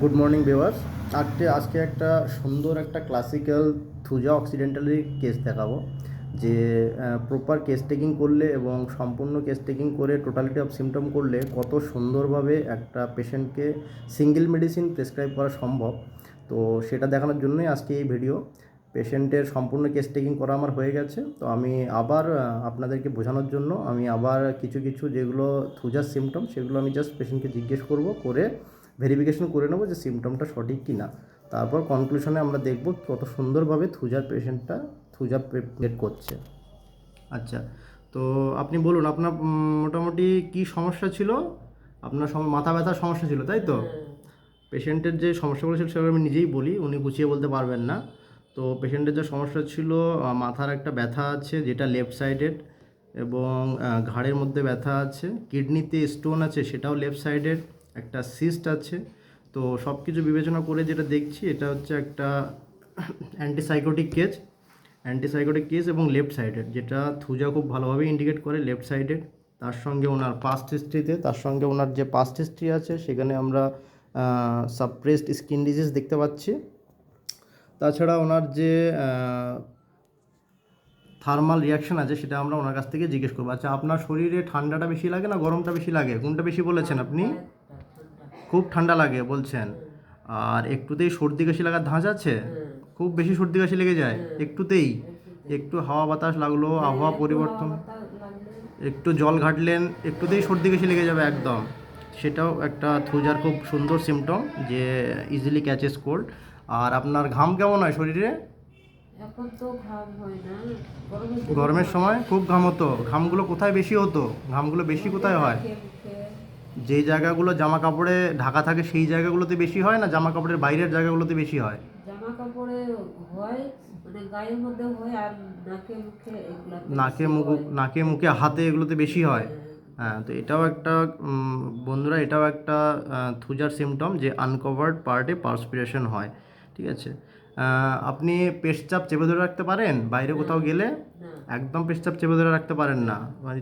Good morning viewers আজকে আজকে একটা সুন্দর একটা ক্লাসিক্যাল থুজা অক্সিডেন্টালি কেস দেখাবো, যে প্রপার কেস টেকিং করলে এবং সম্পূর্ণ কেস টেকিং করে টোটালিটি অফ সিমটম করলে কত সুন্দরভাবে একটা পেশেন্টকে সিঙ্গেল মেডিসিন প্রেসক্রাইব করা সম্ভব। তো সেটা দেখানোর জন্যই আজকে এই ভিডিও পেশেন্টের সম্পূর্ণ কেস টেকিং করা আমার হয়ে গেছে। তো আমি আবার আপনাদেরকে বোঝানোর জন্য আমি আবার কিছু কিছু যেগুলো থুজার সিমটম সেগুলো আমি জাস্ট পেশেন্টকে জিজ্ঞেস করব, করে ভেরিফিকেশন করে নেব যে সিমটমটা সঠিক কি না তারপর কনক্লুশনে আমরা দেখব কত সুন্দরভাবে থুজার পেশেন্টটা থুজা প্রেট করছে। আচ্ছা তো আপনি বলুন আপনার মোটামুটি কি সমস্যা ছিল? আপনার মাথা ব্যথার সমস্যা ছিল তাই তো? পেশেন্টের যে সমস্যাগুলো ছিল সেগুলো আমি নিজেই বলি উনি গুছিয়ে বলতে পারবেন না। তো পেশেন্টের যে সমস্যা ছিল মাথার একটা ব্যথা আছে যেটা লেফট সাইডেড এবং ঘাড়ের মধ্যে ব্যথা আছে কিডনিতে স্টোন আছে সেটাও লেফট সাইডেড একটা সিস্ট আছে। তো সব কিছু বিবেচনা করে যেটা দেখছি, এটা হচ্ছে একটা অ্যান্টিসাইকোটিক কেস অ্যান্টিসাইকোটিক কেস এবং লেফট সাইডেড যেটা থুজা খুব ভালোভাবে ইন্ডিকেট করে লেফট সাইডেড তার সঙ্গে ওনার পাস্ট হিস্ট্রিতে তার সঙ্গে ওনার যে পাস্ট হিস্ট্রি আছে, সেখানে আমরা সাপ্রেসড স্কিন ডিজিজ দেখতে পাচ্ছি। তাছাড়া ওনার যে থার্মাল রিয়াকশন আছে, সেটা আমরা ওনার কাছ থেকে জিজ্ঞেস করব। আচ্ছা আপনার শরীরে ঠান্ডাটা বেশি লাগে না গরমটা বেশি লাগে? কোনটা বেশি বলেছেন আপনি? খুব ঠান্ডা লাগে বলছেন। আর একটুতেই সর্দি কাশি লাগার ধাঁচ আছে? খুব বেশি সর্দি কাশি লেগে যায়? একটুতেই? একটু হাওয়া বাতাস লাগল আবহাওয়া পরিবর্তন। একটু জল ঘাটলেন একটুতেই সর্দি কাশি লেগে যাবে একদম। সেটাও একটা থুজার খুব সুন্দর সিমটম যে ইজিলি ক্যাচেস কোল্ড আর আপনার ঘাম কেমন হয় শরীরে? গরমের সময় খুব ঘাম হতো। ঘামগুলো কোথায় বেশি হতো? ঘামগুলো বেশি কোথায় হয়? যেই জায়গাগুলো জামা কাপড়ে ঢাকা থাকে সেই জায়গাগুলোতে বেশি হয় না জামা কাপড়ের বাইরের জায়গাগুলোতে বেশি হয়? জামা কাপড়ে হয় মানে গায়ের মধ্যে হয় আর নাকে মুখে নাকে মুখ নাকে মুখে হাতে এগুলোতে বেশি হয়। হ্যাঁ? তো এটাও একটা বন্ধুরা এটাও একটা থুজার সিমটম যে আনকভার্ড পার্টে পার্সপিরেশন হয় ঠিক আছে? আপনি পেশচাপ চেপে ধরে রাখতে পারেন? বাইরে কোথাও গেলে একদম পেশচাপ চেপে ধরে রাখতে পারেন না। মানে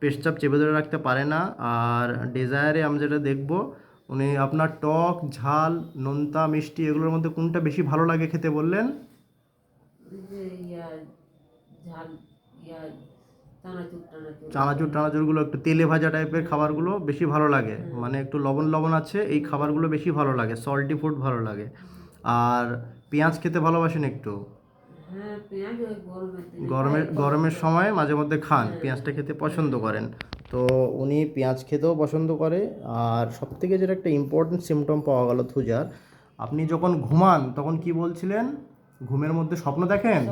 পেশচাপ চেপে ধরে রাখতে পারে না। আর ডেজায়ারে আমি যেটা দেখব উনি আপনার টক ঝাল নোনতা মিষ্টি এগুলোর মধ্যে কোনটা বেশি ভালো লাগে খেতে বললেন? চানাচুর টানাচুর। চানাচুর টানাচুরগুলো একটু তেলে ভাজা টাইপের খাবারগুলো বেশি ভালো লাগে। মানে একটু লবণ লবণ আছে এই খাবারগুলো বেশি ভালো লাগে সল্টি ফুড ভালো লাগে। আর পেঁয়াজ খেতে ভালোবাসেন একটু? গরমের গরমের গরমের সময় মাঝে মধ্যে খান পেঁয়াজটা খেতে পছন্দ করেন। তো উনি পেঁয়াজ খেতেও পছন্দ করে। আর সবথেকে যেটা একটা ইম্পর্টেন্ট সিমটম পাওয়া গেল থুজার আপনি যখন ঘুমান তখন কি বলছিলেন? ঘুমের মধ্যে স্বপ্ন দেখেন?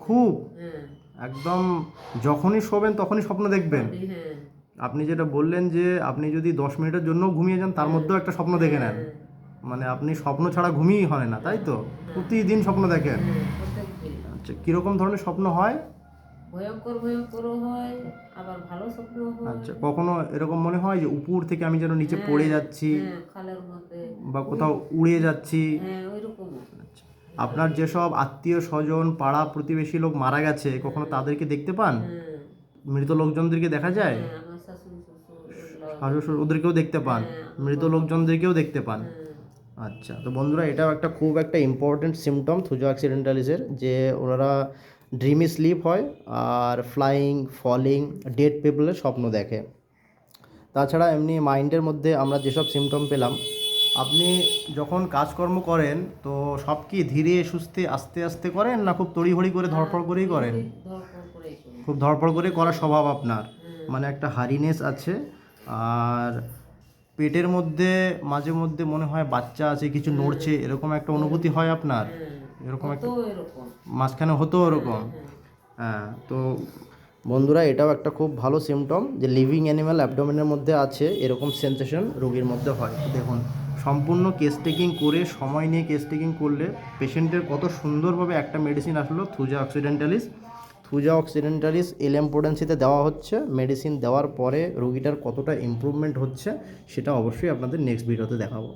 খুব। হ্যাঁ। একদম যখনই শোবেন তখনই স্বপ্ন দেখবেন। হ্যাঁ। আপনি যেটা বললেন যে আপনি যদি দশ মিনিটের জন্য ঘুমিয়ে যান তার মধ্যেও একটা স্বপ্ন দেখে নেন। মানে আপনি স্বপ্ন ছাড়া ঘুমিয়েই হয় না তাই তো? প্রতিদিন স্বপ্ন দেখেন। হ্যাঁ আচ্ছা কীরকম ধরনের স্বপ্ন হয়? ভয়ঙ্কর ভয়ঙ্করও হয় আবার ভালো স্বপ্ন হয়। আচ্ছা কখনো এরকম মনে হয় যে উপর থেকে আমি যেন নিচে পড়ে যাচ্ছি? হ্যাঁ খালের মধ্যে। বা কোথাও উড়ে যাচ্ছি? হ্যাঁ আচ্ছা। আপনার যেসব আত্মীয় স্বজন পাড়া প্রতিবেশী লোক মারা গেছে কখনো তাদেরকে দেখতে পান? হ্যাঁ। মৃত লোকজনদেরকে দেখা যায়? হ্যাঁ, আমার শাশুড়ি শ্বশুর এগুলো শাশুড় শ্বশুর ওদেরকেও দেখতে পান? মৃত লোকজনদেরকেও দেখতে পান? আচ্ছা তো বন্ধুরা এটাও একটা খুব একটা ইম্পর্টেন্ট সিমটম থুজো অ্যাক্সিডেন্টালিসের যে ওনারা ড্রিমি স্লিপ হয় আর ফ্লাইং ফলিং ডেড পিপলের স্বপ্ন দেখে তাছাড়া এমনি মাইন্ডের মধ্যে আমরা যেসব সিমটম পেলাম আপনি যখন কাজকর্ম করেন তো সব কি ধীরে সুস্থে আস্তে আস্তে করেন না খুব তড়িঘড়ি করে ধরপড় করেই করেন করে করি। খুব ধরপড় করে করার স্বভাব আপনার মানে একটা হারিনেস আছে আর পেটের মধ্যে মাঝে মধ্যে মনে হয় বাচ্চা আছে কিছু নড়ছে এরকম একটা অনুভূতি হয় আপনার? এরকম একটা মাঝখানে হতো ওরকম হ্যাঁ তো বন্ধুরা এটাও একটা খুব ভালো সিমটম যে লিভিং অ্যানিম্যাল অ্যাবডোমেনের মধ্যে আছে এরকম সেন্সেশন রোগীর মধ্যে হয়। দেখুন সম্পূর্ণ কেস টেকিং করে সময় নিয়ে কেস টেকিং করলে পেশেন্টের কত সুন্দরভাবে একটা মেডিসিন আসলো থুজা অক্সিডেন্টালিস থুজা অক্সিডেন্টালিস এলএমপোডেন্সিতে দেওয়া হচ্ছে। মেডিসিন দেওয়ার পরে রোগীটার কতটা ইম্প্রুভমেন্ট হচ্ছে, সেটা অবশ্যই আপনাদের নেক্সট ভিডিওতে দেখাবো।